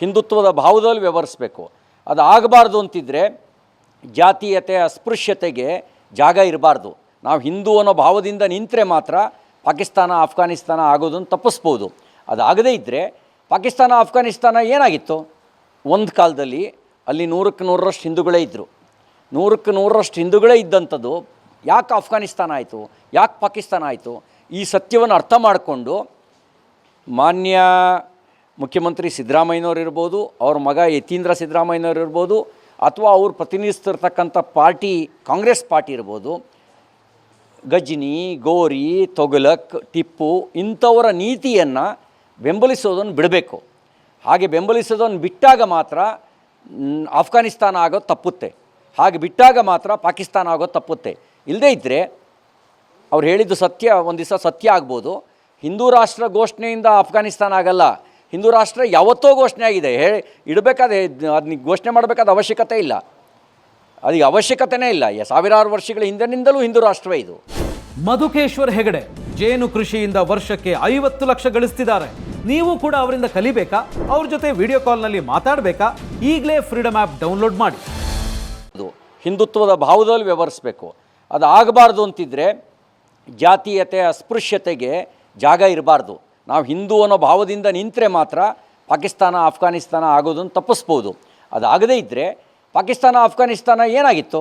ಹಿಂದುತ್ವದ ಭಾವದಲ್ಲಿ ವ್ಯವಹರಿಸಬೇಕು. ಅದು ಆಗಬಾರ್ದು ಅಂತಿದ್ದರೆ ಜಾತೀಯತೆ ಅಸ್ಪೃಶ್ಯತೆಗೆ ಜಾಗ ಇರಬಾರ್ದು. ನಾವು ಹಿಂದೂ ಅನ್ನೋ ಭಾವದಿಂದ ನಿಂತರೆ ಮಾತ್ರ ಪಾಕಿಸ್ತಾನ, ಆಫ್ಘಾನಿಸ್ತಾನ ಆಗೋದನ್ನು ತಪ್ಪಿಸ್ಬೋದು. ಅದಾಗದೇ ಇದ್ದರೆ ಪಾಕಿಸ್ತಾನ, ಆಫ್ಘಾನಿಸ್ತಾನ ಏನಾಗಿತ್ತು? ಒಂದು ಕಾಲದಲ್ಲಿ ಅಲ್ಲಿ ನೂರಕ್ಕೆ ನೂರರಷ್ಟು ಹಿಂದೂಗಳೇ ಇದ್ದರು ನೂರಕ್ಕೆ ನೂರರಷ್ಟು ಹಿಂದೂಗಳೇ ಇದ್ದಂಥದ್ದು ಯಾಕೆ ಆಫ್ಘಾನಿಸ್ತಾನ ಆಯಿತು? ಯಾಕೆ ಪಾಕಿಸ್ತಾನ ಆಯಿತು? ಈ ಸತ್ಯವನ್ನು ಅರ್ಥ ಮಾಡಿಕೊಂಡು ಮಾನ್ಯ ಮುಖ್ಯಮಂತ್ರಿ ಸಿದ್ದರಾಮಯ್ಯನವ್ರು ಇರ್ಬೋದು, ಅವ್ರ ಮಗ ಯತೀಂದ್ರ ಸಿದ್ದರಾಮಯ್ಯನವ್ರು ಇರ್ಬೋದು, ಅಥವಾ ಅವ್ರು ಪ್ರತಿನಿಧಿಸ್ತಿರ್ತಕ್ಕಂಥ ಪಾರ್ಟಿ, ಕಾಂಗ್ರೆಸ್ ಪಾರ್ಟಿ ಇರ್ಬೋದು, ಗಜ್ನಿ, ಗೋರಿ, ತೊಗಲಕ್, ಟಿಪ್ಪು, ಇಂಥವರ ನೀತಿಯನ್ನು ಬೆಂಬಲಿಸೋದನ್ನು ಬಿಡಬೇಕು. ಹಾಗೆ ಬೆಂಬಲಿಸೋದನ್ನು ಬಿಟ್ಟಾಗ ಮಾತ್ರ ಆಫ್ಘಾನಿಸ್ತಾನ ಆಗೋದು ತಪ್ಪುತ್ತೆ. ಹಾಗೆ ಬಿಟ್ಟಾಗ ಮಾತ್ರ ಪಾಕಿಸ್ತಾನ ಆಗೋದು ತಪ್ಪುತ್ತೆ. ಇಲ್ಲದೇ ಇದ್ದರೆ ಅವ್ರು ಹೇಳಿದ್ದು ಸತ್ಯ, ಒಂದು ದಿವಸ ಸತ್ಯ ಆಗ್ಬೋದು. ಹಿಂದೂ ರಾಷ್ಟ್ರ ಘೋಷಣೆಯಿಂದ ಆಫ್ಘಾನಿಸ್ತಾನ ಆಗಲ್ಲ. ಹಿಂದೂ ರಾಷ್ಟ್ರ ಯಾವತ್ತೋ ಘೋಷಣೆ ಆಗಿದೆ. ಹೇಳಿ ಇಡಬೇಕಾದ ಅದನ್ನ ಘೋಷಣೆ ಮಾಡಬೇಕಾದ ಅವಶ್ಯಕತೆ ಇಲ್ಲ. ಅದಕ್ಕೆ ಅವಶ್ಯಕತೆನೇ ಇಲ್ಲ. ಸಾವಿರಾರು ವರ್ಷಗಳ ಹಿಂದಿನಿಂದಲೂ ಹಿಂದೂ ರಾಷ್ಟ್ರವೇ ಇದು. ಮಧುಕೇಶ್ವರ್ ಹೆಗಡೆ ಜೇನು ಕೃಷಿಯಿಂದ ವರ್ಷಕ್ಕೆ ಐವತ್ತು ಲಕ್ಷ ಗಳಿಸ್ತಿದ್ದಾರೆ. ನೀವು ಕೂಡ ಅವರಿಂದ ಕಲಿಬೇಕಾ? ಅವ್ರ ಜೊತೆ ವಿಡಿಯೋ ಕಾಲ್ನಲ್ಲಿ ಮಾತಾಡಬೇಕಾ? ಈಗಲೇ ಫ್ರೀಡಮ್ ಆ್ಯಪ್ ಡೌನ್ಲೋಡ್ ಮಾಡಿ. ಅದು ಹಿಂದುತ್ವದ ಭಾವದಲ್ಲಿ ವ್ಯವಹರಿಸಬೇಕು. ಅದು ಆಗಬಾರ್ದು ಅಂತಿದ್ರೆ ಜಾತೀಯತೆ ಅಸ್ಪೃಶ್ಯತೆಗೆ ಜಾಗ ಇರಬಾರ್ದು. ನಾವು ಹಿಂದೂ ಅನ್ನೋ ಭಾವದಿಂದ ನಿಂತರೆ ಮಾತ್ರ ಪಾಕಿಸ್ತಾನ, ಆಫ್ಘಾನಿಸ್ತಾನ ಆಗೋದನ್ನು ತಪ್ಪಿಸ್ಬೋದು. ಅದಾಗದೇ ಇದ್ದರೆ ಪಾಕಿಸ್ತಾನ, ಆಫ್ಘಾನಿಸ್ತಾನ ಏನಾಗಿತ್ತು?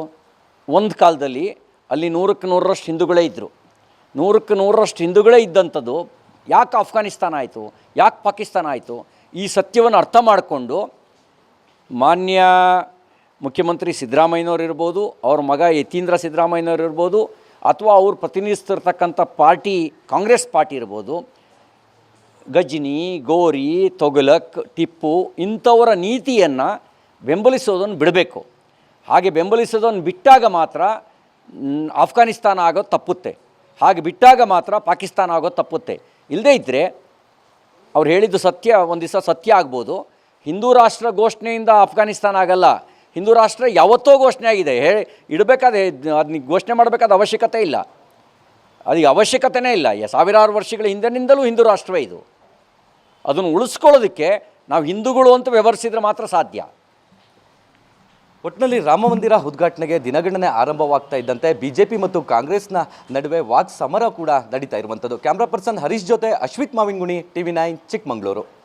ಒಂದು ಕಾಲದಲ್ಲಿ ಅಲ್ಲಿ ನೂರಕ್ಕೆ ನೂರರಷ್ಟು ಹಿಂದೂಗಳೇ ಇದ್ದರು ನೂರಕ್ಕೆ ನೂರರಷ್ಟು ಹಿಂದೂಗಳೇ ಇದ್ದಂಥದ್ದು ಯಾಕೆ ಆಫ್ಘಾನಿಸ್ತಾನ ಆಯಿತು? ಯಾಕೆ ಪಾಕಿಸ್ತಾನ ಆಯಿತು? ಈ ಸತ್ಯವನ್ನು ಅರ್ಥ ಮಾಡಿಕೊಂಡು ಮಾನ್ಯ ಮುಖ್ಯಮಂತ್ರಿ ಸಿದ್ದರಾಮಯ್ಯನವ್ರು ಇರ್ಬೋದು, ಅವ್ರ ಮಗ ಯತೀಂದ್ರ ಸಿದ್ದರಾಮಯ್ಯನವ್ರು ಇರ್ಬೋದು, ಅಥವಾ ಅವ್ರು ಪ್ರತಿನಿಧಿಸ್ತಿರ್ತಕ್ಕಂಥ ಪಾರ್ಟಿ, ಕಾಂಗ್ರೆಸ್ ಪಾರ್ಟಿ ಇರ್ಬೋದು ಗಜ್ನಿ, ಗೋರಿ, ತೊಗಲಕ್, ಟಿಪ್ಪು ಇಂಥವರ ನೀತಿಯನ್ನು ಬೆಂಬಲಿಸೋದನ್ನು ಬಿಡಬೇಕು. ಹಾಗೆ ಬೆಂಬಲಿಸೋದನ್ನು ಬಿಟ್ಟಾಗ ಮಾತ್ರ ಆಫ್ಘಾನಿಸ್ತಾನ ಆಗೋದು ತಪ್ಪುತ್ತೆ. ಹಾಗೆ ಬಿಟ್ಟಾಗ ಮಾತ್ರ ಪಾಕಿಸ್ತಾನ ಆಗೋದು ತಪ್ಪುತ್ತೆ. ಇಲ್ಲದೇ ಇದ್ದರೆ ಅವ್ರು ಹೇಳಿದ್ದು ಸತ್ಯ, ಒಂದು ದಿವಸ ಸತ್ಯ ಆಗ್ಬೋದು. ಹಿಂದೂ ರಾಷ್ಟ್ರ ಘೋಷಣೆಯಿಂದ ಆಫ್ಘಾನಿಸ್ತಾನ ಆಗಲ್ಲ. ಹಿಂದೂ ರಾಷ್ಟ್ರ ಯಾವತ್ತೋ ಘೋಷಣೆ ಆಗಿದೆ. ಹೇಳಿ ಇಡಬೇಕಾದ ಅದನ್ನ ಘೋಷಣೆ ಮಾಡಬೇಕಾದ ಅವಶ್ಯಕತೆ ಇಲ್ಲ. ಅದಕ್ಕೆ ಅವಶ್ಯಕತೆಯೇ ಇಲ್ಲ. ಸಾವಿರಾರು ವರ್ಷಗಳ ಹಿಂದಿನಿಂದಲೂ ಹಿಂದೂ ರಾಷ್ಟ್ರವೇ ಇದು. ಅದನ್ನು ಉಳಿಸ್ಕೊಳ್ಳೋದಕ್ಕೆ ನಾವು ಹಿಂದೂಗಳು ಅಂತ ವ್ಯವಹರಿಸಿದ್ರೆ ಮಾತ್ರ ಸಾಧ್ಯ. ಒಟ್ಟಿನಲ್ಲಿ ರಾಮ ಮಂದಿರ ಉದ್ಘಾಟನೆಗೆ ದಿನಗಣನೆ ಆರಂಭವಾಗ್ತಾ ಇದ್ದಂತೆ ಬಿಜೆಪಿ ಮತ್ತು ಕಾಂಗ್ರೆಸ್ನ ನಡುವೆ ವಾಕ್ ಸಮರ ಕೂಡ ನಡೀತಾ ಇರುವಂಥದ್ದು. ಕ್ಯಾಮ್ರಾ ಪರ್ಸನ್ ಹರೀಶ್ ಜೊತೆ ಅಶ್ವಿತ್ ಮಾವಿನ್ಗುಣಿ, ಟಿವಿ ನೈನ್, ಚಿಕ್ಕಮಂಗ್ಳೂರು.